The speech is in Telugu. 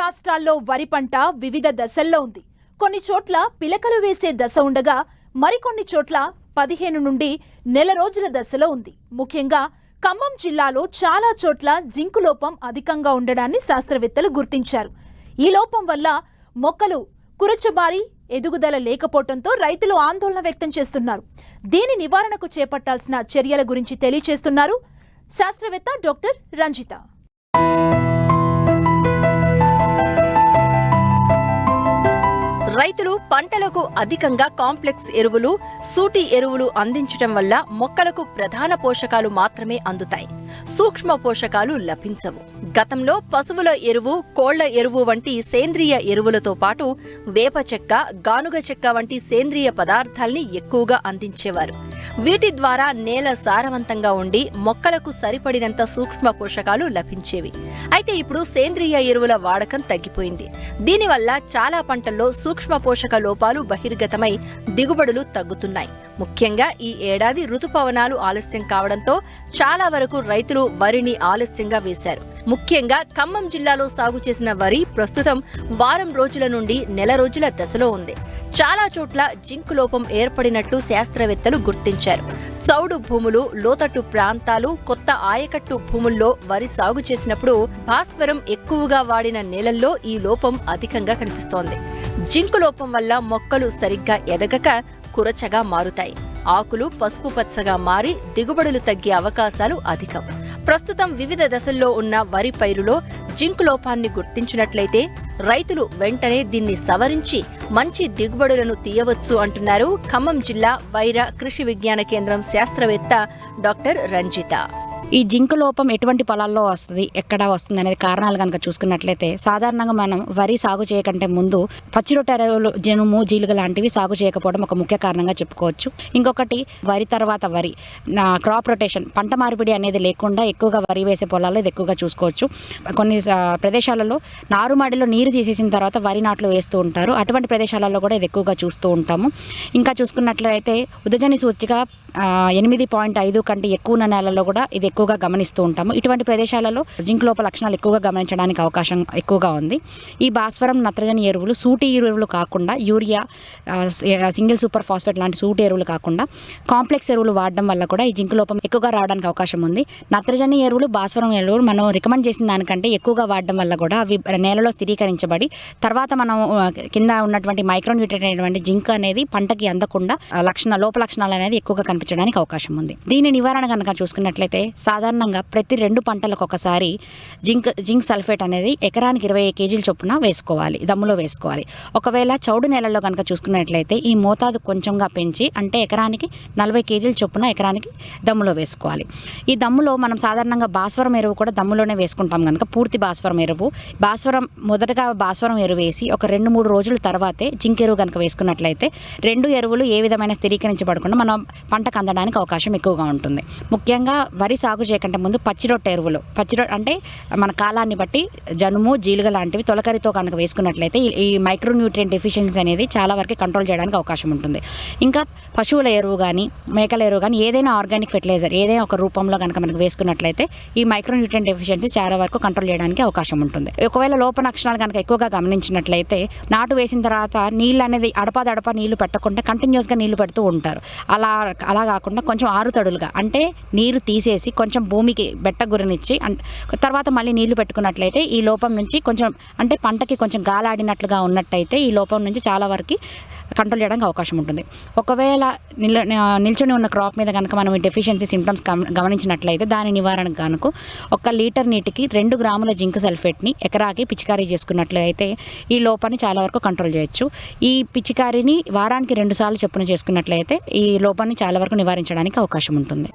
రాష్ట్రాల్లో వరి పంట వివిధ దశల్లో ఉంది. కొన్ని చోట్ల పిలకలు వేసే దశ ఉండగా మరికొన్ని చోట్ల పదిహేను నుండి నెల రోజుల దశలో ఉంది. ముఖ్యంగా ఖమ్మం జిల్లాలో చాలా చోట్ల జింకు లోపం అధికంగా ఉండడాన్ని శాస్త్రవేత్తలు గుర్తించారు. ఈ లోపం వల్ల మొక్కలు కురచబారి ఎదుగుదల లేకపోవడంతో రైతులు ఆందోళన వ్యక్తం చేస్తున్నారు. దీని నివారణకు చేపట్టాల్సిన చర్యల గురించి తెలియచేస్తున్నారు శాస్త్రవేత్త డాక్టర్ రంజిత. రైతులు పంటలకు అధికంగా కాంప్లెక్స్ ఎరువులు సూటి ఎరువులు అందించటం వల్ల మొక్కలకు ప్రధాన పోషకాలు మాత్రమే అందుతాయి. సూక్ష్మ పోషకాలు లభించవు. గతంలో పశువుల ఎరువు కోళ్ళ ఎరువు వంటి సేంద్రియ ఎరువులతో పాటు వేప చెక్క గానుగ చెక్క వంటి సేంద్రియ పదార్థాల్ని ఎక్కువగా అందించేవారు. వీటి ద్వారా నేల సారవంతంగా ఉండి మొక్కలకు సరిపడినంత సూక్ష్మ పోషకాలు లభించేవి. అయితే ఇప్పుడు సేంద్రియ ఎరువుల వాడకం తగ్గిపోయింది. దీనివల్ల చాలా పంటల్లో సూక్ష్మ పోషక లోపాలు బహిర్గతమై దిగుబడులు తగ్గుతున్నాయి. ముఖ్యంగా ఈ ఏడాది ఋతుపవనాలు ఆలస్యం కావడంతో చాలా వరకు రైతులు వరిని ఆలస్యంగా వేశారు. ముఖ్యంగా ఖమ్మం జిల్లాలో సాగు చేసిన వరి ప్రస్తుతం వారం రోజుల నుండి నెల రోజుల దశలో ఉంది. చాలా చోట్ల జింక్ లోపం ఏర్పడినట్టు శాస్త్రవేత్తలు గుర్తించారు. చౌడు భూములు లోతట్టు ప్రాంతాలు కొత్త ఆయకట్టు భూముల్లో వరి సాగు చేసినప్పుడు భాస్వరం ఎక్కువగా వాడిన నేలల్లో ఈ లోపం అధికంగా కనిపిస్తోంది. జింక్ లోపం వల్ల మొక్కలు సరిగ్గా ఎదగక కురచగా మారుతాయి. ఆకులు పసుపు పచ్చగా మారి దిగుబడులు తగ్గే అవకాశాలు అధికం. ప్రస్తుతం వివిధ దశల్లో ఉన్న వరి పైరులో జింక్ లోపాన్ని గుర్తించినట్లయితే రైతులు వెంటనే దీన్ని సవరించి మంచి దిగుబడులను తీయవచ్చు అంటున్నారు ఖమ్మం జిల్లా వైర కృషి విజ్ఞాన కేంద్రం శాస్త్రవేత్త డాక్టర్ రంజిత. ఈ జింక్ లోపం ఎటువంటి పొలాల్లో వస్తుంది ఎక్కడ వస్తుంది అనేది కారణాలు కనుక చూసుకున్నట్లయితే సాధారణంగా మనం వరి సాగు చేయకంటే ముందు పచ్చి రొట్టెలు జనుము జీలుగ లాంటివి సాగు చేయకపోవడం ఒక ముఖ్య కారణంగా చెప్పుకోవచ్చు. ఇంకొకటి వరి తర్వాత వరి క్రాప్ రొటేషన్ పంట మార్పిడి అనేది లేకుండా ఎక్కువగా వరి వేసే పొలాల్లో ఇది ఎక్కువగా చూసుకోవచ్చు. కొన్ని ప్రదేశాలలో నారుమడిలో నీరు తీసేసిన తర్వాత వరి నాట్లు వేస్తూ ఉంటారు. అటువంటి ప్రదేశాలలో కూడా ఇది ఎక్కువగా చూస్తూ ఉంటాము. ఇంకా చూసుకున్నట్లయితే ఉదజని సూచిక ఎనిమిది పాయింట్ ఐదు కంటే ఎక్కువ ఉన్న నేలల్లో కూడా ఇది ఎక్కువగా గమనిస్తూ ఉంటాము. ఇటువంటి ప్రదేశాలలో జింక్ లోప లక్షణాలు ఎక్కువగా గమనించడానికి అవకాశం ఎక్కువగా ఉంది. ఈ భాస్వరం నత్రజని ఎరువులు సూటి ఎరువులు కాకుండా యూరియా సింగిల్ సూపర్ ఫాస్ఫేట్ లాంటి సూటి ఎరువులు కాకుండా కాంప్లెక్స్ ఎరువులు వాడడం వల్ల కూడా ఈ జింక్ లోపం ఎక్కువగా రావడానికి అవకాశం ఉంది. నత్రజని ఎరువులు భాస్వరం ఎరువులు మనం రికమెండ్ చేసిన దానికంటే ఎక్కువగా వాడడం వల్ల కూడా అవి నేలలో స్థిరీకరించబడి తర్వాత మనం కింద ఉన్నటువంటి మైక్రోన్యూట్రియట్ అనేటువంటి జింక్ అనేది పంటకి అందకుండా లక్షణ లోప లక్షణాలు అనేది ఎక్కువగా కనిపించడానికి అవకాశం ఉంది. దీని నివారణ కనుక చూసుకున్నట్లయితే సాధారణంగా ప్రతి రెండు పంటలకు ఒకసారి జింక్ జింక్ సల్ఫేట్ అనేది ఎకరానికి ఇరవై కేజీల చొప్పున వేసుకోవాలి దమ్ములో వేసుకోవాలి. ఒకవేళ చౌడు నేలల్లో కనుక చూసుకున్నట్లయితే ఈ మోతాదు కొంచెంగా పెంచి అంటే ఎకరానికి నలభై కేజీల చొప్పున ఎకరానికి దమ్ములో వేసుకోవాలి. ఈ దమ్ములో మనం సాధారణంగా భాస్వరం ఎరువు కూడా దమ్ములోనే వేసుకుంటాం కనుక పూర్తి భాస్వరం ఎరువు. భాస్వరం మొదటగా భాస్వరం ఎరువు వేసి ఒక రెండు మూడు రోజుల తర్వాతే జింక్ ఎరువు కనుక వేసుకున్నట్లయితే రెండు ఎరువులు ఏ విధమైన స్థిరీకరించబడకుండా మనం పంట పంటకు అందడానికి అవకాశం ఎక్కువగా ఉంటుంది. ముఖ్యంగా వరి సాగు చేయకంటే ముందు పచ్చిరొట్ట ఎరువులు. పచ్చిరొ అంటే మన కాలాన్ని బట్టి జనుము జీలుగ లాంటివి తొలకరితో కనుక వేసుకున్నట్లయితే ఈ- మైక్రోన్యూట్రియం డెఫిషియన్సీ అనేది చాలా వరకు కంట్రోల్ చేయడానికి అవకాశం ఉంటుంది. ఇంకా పశువుల ఎరువు కానీ మేకల ఎరువు కానీ ఏదైనా ఆర్గానిక్ ఫెర్టిలైజర్ ఏదైనా ఒక రూపంలో కనుక మనకు వేసుకున్నట్లయితే ఈ మైక్రోన్యూట్రియం డెఫిషియన్సీ చాలా వరకు కంట్రోల్ చేయడానికి అవకాశం ఉంటుంది. ఒకవేళ లోప లక్షణాలు కనుక ఎక్కువగా గమనించినట్లయితే నాటు వేసిన తర్వాత నీళ్ళు అనేది అడపాదడప నీళ్ళు పెట్టకుండా కంటిన్యూస్గా నీళ్ళు పెడుతూ ఉంటారు. అలా అలా కాకుండా కొంచెం ఆరుతడులుగా. అంటే నీరు తీసేసి కొంచెం భూమికి బెట్ట గురినిచ్చి తర్వాత మళ్ళీ నీళ్ళు పెట్టుకున్నట్లయితే ఈ లోపం నుంచి కొంచెం అంటే పంటకి కొంచెం గాలాడినట్లుగా ఉన్నట్టయితే ఈ లోపం నుంచి చాలా వరకు కంట్రోల్ చేయడానికి అవకాశం ఉంటుంది. ఒకవేళ నిల్ నిల్చొని ఉన్న క్రాప్ మీద కనుక మనం ఈ డెఫిషియన్సీ సిమ్టమ్స్ గమనించినట్లయితే దాని నివారణకు కనుక ఒక లీటర్ నీటికి రెండు గ్రాముల జింక్ సల్ఫేట్ని ఎకరాకి పిచికారీ చేసుకున్నట్లయితే ఈ లోపాన్ని చాలా వరకు కంట్రోల్ చేయొచ్చు. ఈ పిచికారీని వారానికి రెండు సార్లు చొప్పున చేసుకున్నట్లయితే ఈ లోపాన్ని చాలా వరకు నివారించడానికి అవకాశం ఉంటుంది.